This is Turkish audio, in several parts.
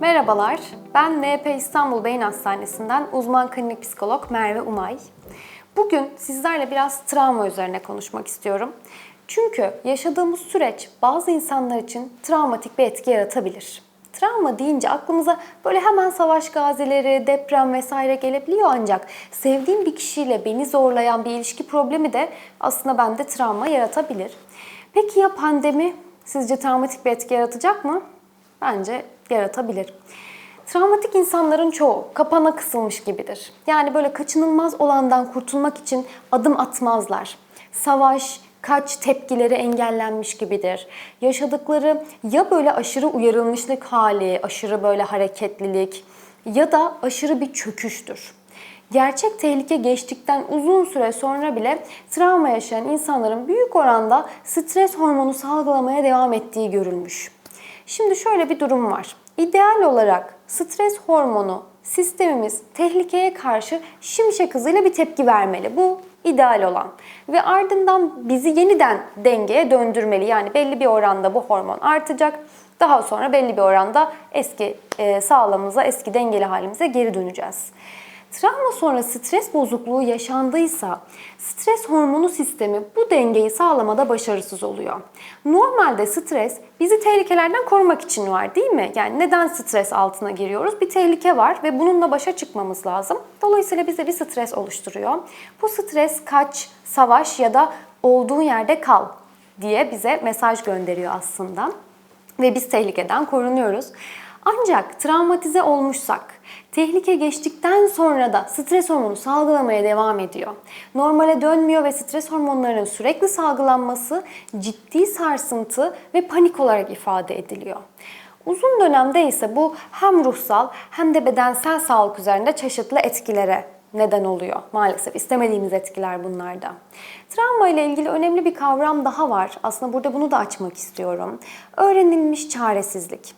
Merhabalar, ben NP İstanbul Beyin Hastanesi'nden uzman klinik psikolog Merve Umay. Bugün sizlerle biraz travma üzerine konuşmak istiyorum. Çünkü yaşadığımız süreç bazı insanlar için travmatik bir etki yaratabilir. Travma deyince aklımıza böyle hemen savaş gazileri, deprem vesaire gelebiliyor ancak sevdiğim bir kişiyle beni zorlayan bir ilişki problemi de aslında bende travma yaratabilir. Peki ya pandemi sizce travmatik bir etki yaratacak mı? Bence yaratabilir. Travmatik insanların çoğu kapana kısılmış gibidir. Yani böyle kaçınılmaz olandan kurtulmak için adım atmazlar. Savaş, kaç tepkileri engellenmiş gibidir. Yaşadıkları ya böyle aşırı uyarılmışlık hali, aşırı böyle hareketlilik ya da aşırı bir çöküştür. Gerçek tehlike geçtikten uzun süre sonra bile travma yaşayan insanların büyük oranda stres hormonu salgılamaya devam ettiği görülmüş. Şimdi şöyle bir durum var. İdeal olarak stres hormonu sistemimiz tehlikeye karşı şimşek hızıyla bir tepki vermeli. Bu ideal olan. Ve ardından bizi yeniden dengeye döndürmeli. Yani belli bir oranda bu hormon artacak. Daha sonra belli bir oranda eski e, sağlığımıza, eski dengeli halimize geri döneceğiz. Travma sonra stres bozukluğu yaşandıysa stres hormonu sistemi bu dengeyi sağlamada başarısız oluyor. Normalde stres bizi tehlikelerden korumak için var değil mi? Yani neden stres altına giriyoruz? Bir tehlike var ve bununla başa çıkmamız lazım. Dolayısıyla bize bir stres oluşturuyor. Bu stres kaç, savaş ya da olduğun yerde kal diye bize mesaj gönderiyor aslında. Ve biz tehlikeden korunuyoruz. Ancak travmatize olmuşsak, tehlike geçtikten sonra da stres hormonu salgılamaya devam ediyor. Normale dönmüyor ve stres hormonlarının sürekli salgılanması ciddi sarsıntı ve panik olarak ifade ediliyor. Uzun dönemde ise bu hem ruhsal hem de bedensel sağlık üzerinde çeşitli etkilere neden oluyor. Maalesef istemediğimiz etkiler bunlarda. Travma ile ilgili önemli bir kavram daha var. Aslında burada bunu da açmak istiyorum. Öğrenilmiş çaresizlik.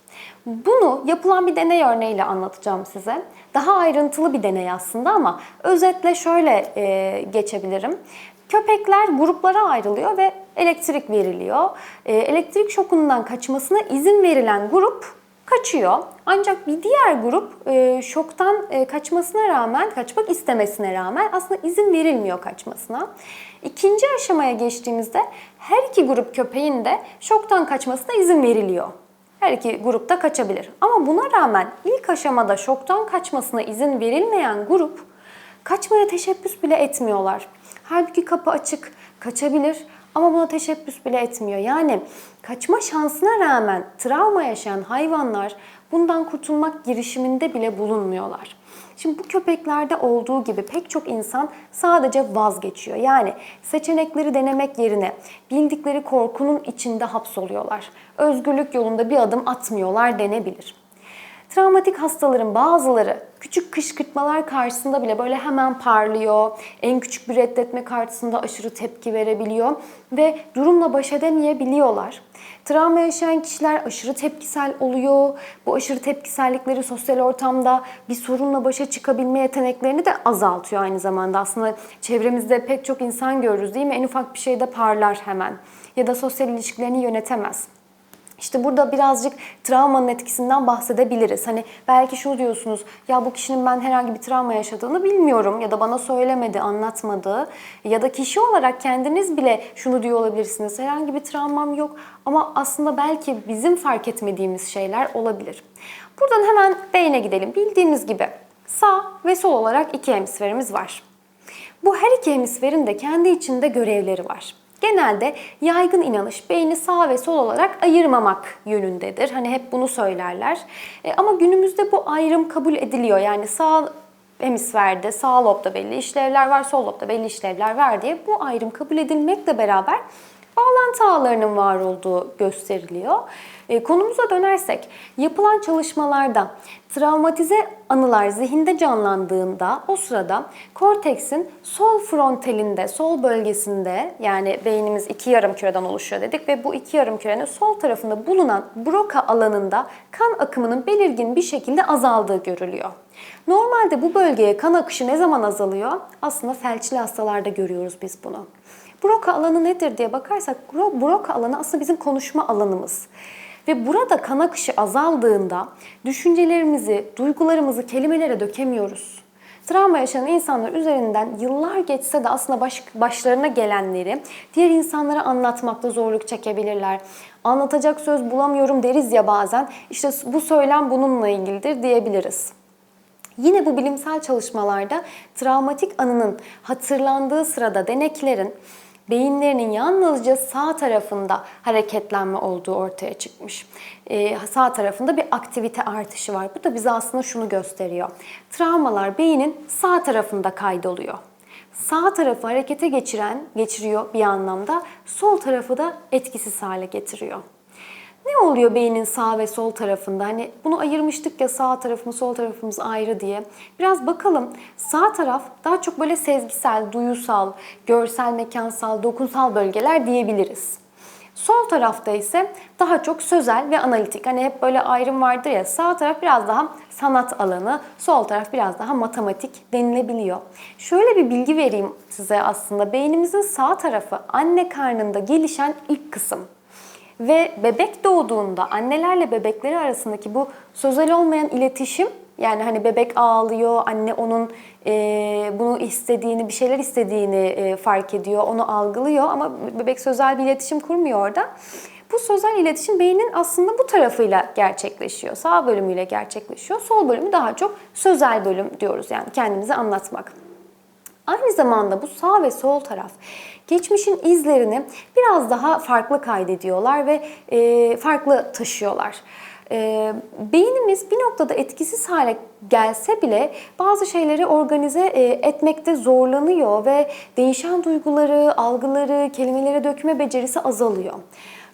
Bunu yapılan bir deney örneğiyle anlatacağım size. Daha ayrıntılı bir deney aslında ama özetle şöyle e, geçebilirim. Köpekler gruplara ayrılıyor ve elektrik veriliyor. E, elektrik şokundan kaçmasına izin verilen grup kaçıyor. Ancak bir diğer grup e, şoktan e, kaçmasına rağmen, kaçmak istemesine rağmen aslında izin verilmiyor kaçmasına. İkinci aşamaya geçtiğimizde her iki grup köpeğin de şoktan kaçmasına izin veriliyor. Her iki grupta kaçabilir. Ama buna rağmen ilk aşamada şoktan kaçmasına izin verilmeyen grup kaçmaya teşebbüs bile etmiyorlar. Halbuki kapı açık, kaçabilir ama buna teşebbüs bile etmiyor. Yani kaçma şansına rağmen travma yaşayan hayvanlar bundan kurtulmak girişiminde bile bulunmuyorlar. Şimdi bu köpeklerde olduğu gibi pek çok insan sadece vazgeçiyor. Yani seçenekleri denemek yerine bildikleri korkunun içinde hapsoluyorlar. Özgürlük yolunda bir adım atmıyorlar denebilir. Travmatik hastaların bazıları küçük kışkırtmalar karşısında bile böyle hemen parlıyor. En küçük bir reddetme karşısında aşırı tepki verebiliyor ve durumla baş edemeyebiliyorlar. Travma yaşayan kişiler aşırı tepkisel oluyor. Bu aşırı tepkisellikleri sosyal ortamda bir sorunla başa çıkabilme yeteneklerini de azaltıyor aynı zamanda. Aslında çevremizde pek çok insan görürüz değil mi? En ufak bir şeyde parlar hemen ya da sosyal ilişkilerini yönetemez. İşte burada birazcık travmanın etkisinden bahsedebiliriz. Hani belki şunu diyorsunuz, ya bu kişinin ben herhangi bir travma yaşadığını bilmiyorum ya da bana söylemedi, anlatmadı ya da kişi olarak kendiniz bile şunu diyor olabilirsiniz. Herhangi bir travmam yok ama aslında belki bizim fark etmediğimiz şeyler olabilir. Buradan hemen beyne gidelim. Bildiğimiz gibi sağ ve sol olarak iki hemisferimiz var. Bu her iki hemisferin de kendi içinde görevleri var. Genelde yaygın inanış beyni sağ ve sol olarak ayırmamak yönündedir. Hani hep bunu söylerler. E, ama günümüzde bu ayrım kabul ediliyor. Yani sağ hemisferde, sağ lobda belli işlevler var, sol lobda belli işlevler var diye bu ayrım kabul edilmekle beraber bağlantı ağlarının var olduğu gösteriliyor. E, konumuza dönersek, yapılan çalışmalarda travmatize anılar zihinde canlandığında o sırada korteksin sol frontalinde, sol bölgesinde yani beynimiz iki yarım küreden oluşuyor dedik ve bu iki yarım kürenin sol tarafında bulunan Broca alanında kan akımının belirgin bir şekilde azaldığı görülüyor. Normalde bu bölgeye kan akışı ne zaman azalıyor? Aslında felçli hastalarda görüyoruz biz bunu. Broca alanı nedir diye bakarsak Broca alanı aslında bizim konuşma alanımız. Ve burada kan akışı azaldığında düşüncelerimizi, duygularımızı kelimelere dökemiyoruz. Travma yaşayan insanlar üzerinden yıllar geçse de aslında baş, başlarına gelenleri diğer insanlara anlatmakta zorluk çekebilirler. Anlatacak söz bulamıyorum deriz ya bazen. İşte bu söylem bununla ilgilidir diyebiliriz. Yine bu bilimsel çalışmalarda travmatik anının hatırlandığı sırada deneklerin beyinlerinin yalnızca sağ tarafında hareketlenme olduğu ortaya çıkmış. Ee, sağ tarafında bir aktivite artışı var. Bu da bize aslında şunu gösteriyor. Travmalar beynin sağ tarafında kaydoluyor. Sağ tarafı harekete geçiren, geçiriyor bir anlamda, sol tarafı da etkisiz hale getiriyor. Ne oluyor beynin sağ ve sol tarafında? Hani bunu ayırmıştık ya sağ tarafımız, sol tarafımız ayrı diye. Biraz bakalım. Sağ taraf daha çok böyle sezgisel, duyusal, görsel, mekansal, dokunsal bölgeler diyebiliriz. Sol tarafta ise daha çok sözel ve analitik. Hani hep böyle ayrım vardır ya sağ taraf biraz daha sanat alanı, sol taraf biraz daha matematik denilebiliyor. Şöyle bir bilgi vereyim size aslında. Beynimizin sağ tarafı anne karnında gelişen ilk kısım. Ve bebek doğduğunda annelerle bebekleri arasındaki bu sözel olmayan iletişim yani hani bebek ağlıyor, anne onun e, bunu istediğini, bir şeyler istediğini e, fark ediyor, onu algılıyor ama bebek sözel bir iletişim kurmuyor orada. Bu sözel iletişim beynin aslında bu tarafıyla gerçekleşiyor. Sağ bölümüyle gerçekleşiyor. Sol bölümü daha çok sözel bölüm diyoruz yani kendimizi anlatmak. Aynı zamanda bu sağ ve sol taraf geçmişin izlerini biraz daha farklı kaydediyorlar ve e, farklı taşıyorlar. E, beynimiz bir noktada etkisiz hale gelse bile bazı şeyleri organize e, etmekte zorlanıyor ve değişen duyguları, algıları, kelimeleri dökme becerisi azalıyor.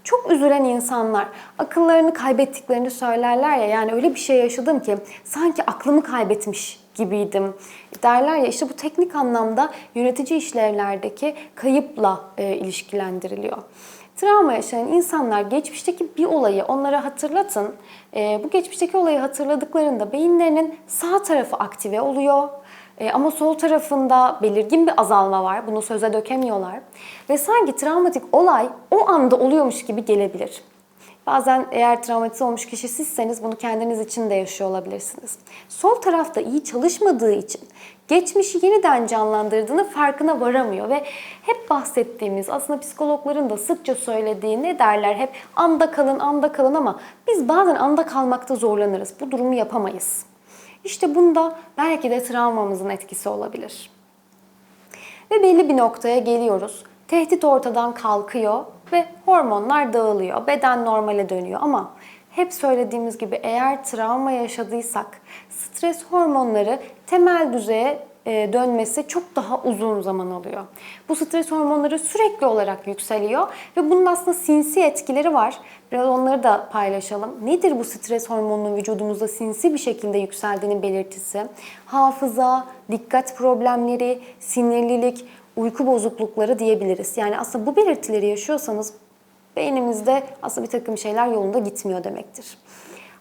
Çok üzülen insanlar akıllarını kaybettiklerini söylerler ya yani öyle bir şey yaşadım ki sanki aklımı kaybetmiş gibiydim derler ya işte bu teknik anlamda yönetici işlevlerdeki kayıpla e, ilişkilendiriliyor. Travma yaşayan insanlar geçmişteki bir olayı onlara hatırlatın. E, bu geçmişteki olayı hatırladıklarında beyinlerinin sağ tarafı aktive oluyor. E, ama sol tarafında belirgin bir azalma var. Bunu söze dökemiyorlar. Ve sanki travmatik olay o anda oluyormuş gibi gelebilir. Bazen eğer travmatize olmuş kişi sizseniz bunu kendiniz için de yaşıyor olabilirsiniz. Sol tarafta iyi çalışmadığı için geçmişi yeniden canlandırdığını farkına varamıyor ve hep bahsettiğimiz aslında psikologların da sıkça söylediği ne derler hep anda kalın anda kalın ama biz bazen anda kalmakta zorlanırız. Bu durumu yapamayız. İşte bunda belki de travmamızın etkisi olabilir. Ve belli bir noktaya geliyoruz. Tehdit ortadan kalkıyor ve hormonlar dağılıyor. Beden normale dönüyor ama hep söylediğimiz gibi eğer travma yaşadıysak stres hormonları temel düzeye e, dönmesi çok daha uzun zaman alıyor. Bu stres hormonları sürekli olarak yükseliyor ve bunun aslında sinsi etkileri var. Biraz onları da paylaşalım. Nedir bu stres hormonunun vücudumuzda sinsi bir şekilde yükseldiğinin belirtisi? Hafıza, dikkat problemleri, sinirlilik, uyku bozuklukları diyebiliriz. Yani aslında bu belirtileri yaşıyorsanız beynimizde aslında bir takım şeyler yolunda gitmiyor demektir.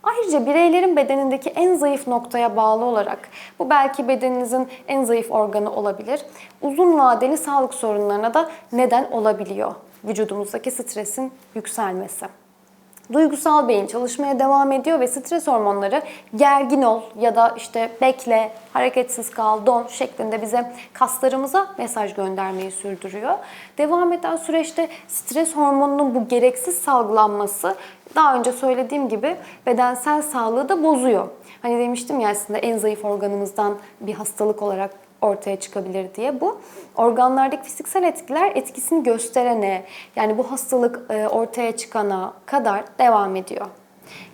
Ayrıca bireylerin bedenindeki en zayıf noktaya bağlı olarak, bu belki bedeninizin en zayıf organı olabilir, uzun vadeli sağlık sorunlarına da neden olabiliyor vücudumuzdaki stresin yükselmesi. Duygusal beyin çalışmaya devam ediyor ve stres hormonları gergin ol ya da işte bekle, hareketsiz kal, don şeklinde bize kaslarımıza mesaj göndermeyi sürdürüyor. Devam eden süreçte stres hormonunun bu gereksiz salgılanması daha önce söylediğim gibi bedensel sağlığı da bozuyor. Hani demiştim ya aslında en zayıf organımızdan bir hastalık olarak ortaya çıkabilir diye bu. Organlardaki fiziksel etkiler etkisini gösterene yani bu hastalık e, ortaya çıkana kadar devam ediyor.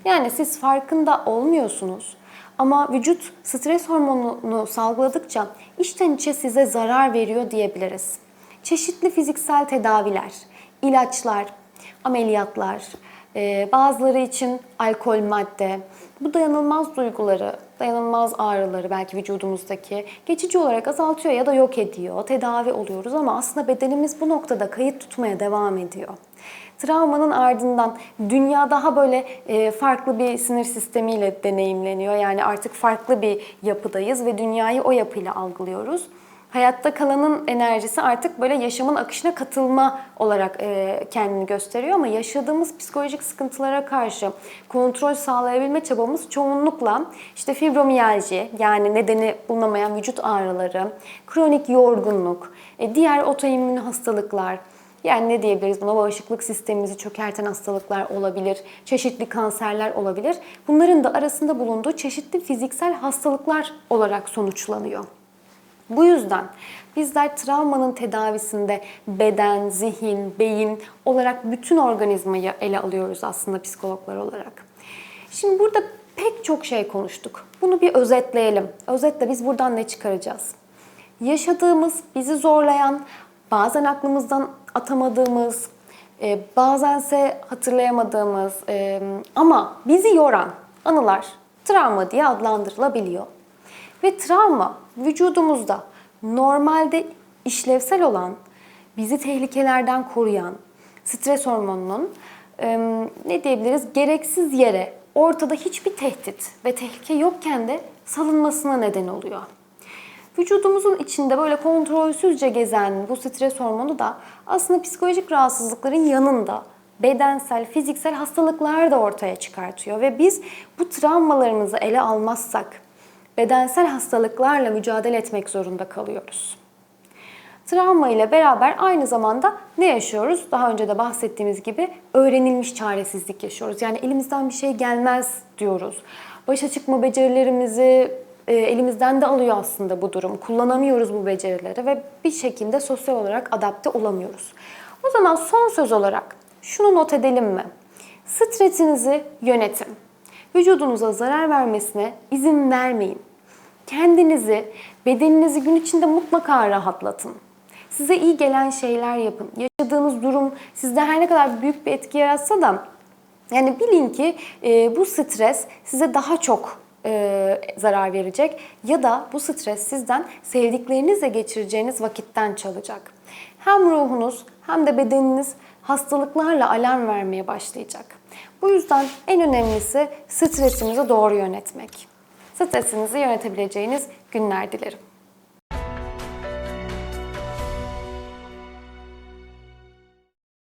Yani siz farkında olmuyorsunuz ama vücut stres hormonunu salgıladıkça içten içe size zarar veriyor diyebiliriz. Çeşitli fiziksel tedaviler, ilaçlar, ameliyatlar, e, bazıları için alkol madde, bu dayanılmaz duyguları, dayanılmaz ağrıları belki vücudumuzdaki geçici olarak azaltıyor ya da yok ediyor. Tedavi oluyoruz ama aslında bedenimiz bu noktada kayıt tutmaya devam ediyor. Travmanın ardından dünya daha böyle e, farklı bir sinir sistemiyle deneyimleniyor. Yani artık farklı bir yapıdayız ve dünyayı o yapıyla algılıyoruz. Hayatta kalanın enerjisi artık böyle yaşamın akışına katılma olarak e, kendini gösteriyor ama yaşadığımız psikolojik sıkıntılara karşı kontrol sağlayabilme çabamız çoğunlukla işte fibromiyalji yani nedeni bulunamayan vücut ağrıları, kronik yorgunluk, e, diğer otoimmün hastalıklar, yani ne diyebiliriz buna bağışıklık sistemimizi çökerten hastalıklar olabilir, çeşitli kanserler olabilir. Bunların da arasında bulunduğu çeşitli fiziksel hastalıklar olarak sonuçlanıyor. Bu yüzden bizler travmanın tedavisinde beden, zihin, beyin olarak bütün organizmayı ele alıyoruz aslında psikologlar olarak. Şimdi burada pek çok şey konuştuk. Bunu bir özetleyelim. Özetle biz buradan ne çıkaracağız? Yaşadığımız, bizi zorlayan, bazen aklımızdan atamadığımız, e, bazense hatırlayamadığımız e, ama bizi yoran anılar travma diye adlandırılabiliyor. Ve travma vücudumuzda normalde işlevsel olan, bizi tehlikelerden koruyan stres hormonunun ne diyebiliriz gereksiz yere ortada hiçbir tehdit ve tehlike yokken de salınmasına neden oluyor. Vücudumuzun içinde böyle kontrolsüzce gezen bu stres hormonu da aslında psikolojik rahatsızlıkların yanında bedensel, fiziksel hastalıklar da ortaya çıkartıyor ve biz bu travmalarımızı ele almazsak bedensel hastalıklarla mücadele etmek zorunda kalıyoruz. Travma ile beraber aynı zamanda ne yaşıyoruz? Daha önce de bahsettiğimiz gibi öğrenilmiş çaresizlik yaşıyoruz. Yani elimizden bir şey gelmez diyoruz. Başa çıkma becerilerimizi e, elimizden de alıyor aslında bu durum. Kullanamıyoruz bu becerileri ve bir şekilde sosyal olarak adapte olamıyoruz. O zaman son söz olarak şunu not edelim mi? Stresinizi yönetin. Vücudunuza zarar vermesine izin vermeyin. Kendinizi, bedeninizi gün içinde mutlaka rahatlatın. Size iyi gelen şeyler yapın. Yaşadığınız durum sizde her ne kadar büyük bir etki yaratsa da yani bilin ki e, bu stres size daha çok e, zarar verecek ya da bu stres sizden sevdiklerinizle geçireceğiniz vakitten çalacak. Hem ruhunuz hem de bedeniniz hastalıklarla alarm vermeye başlayacak. Bu yüzden en önemlisi stresinizi doğru yönetmek. Stresinizi yönetebileceğiniz günler dilerim.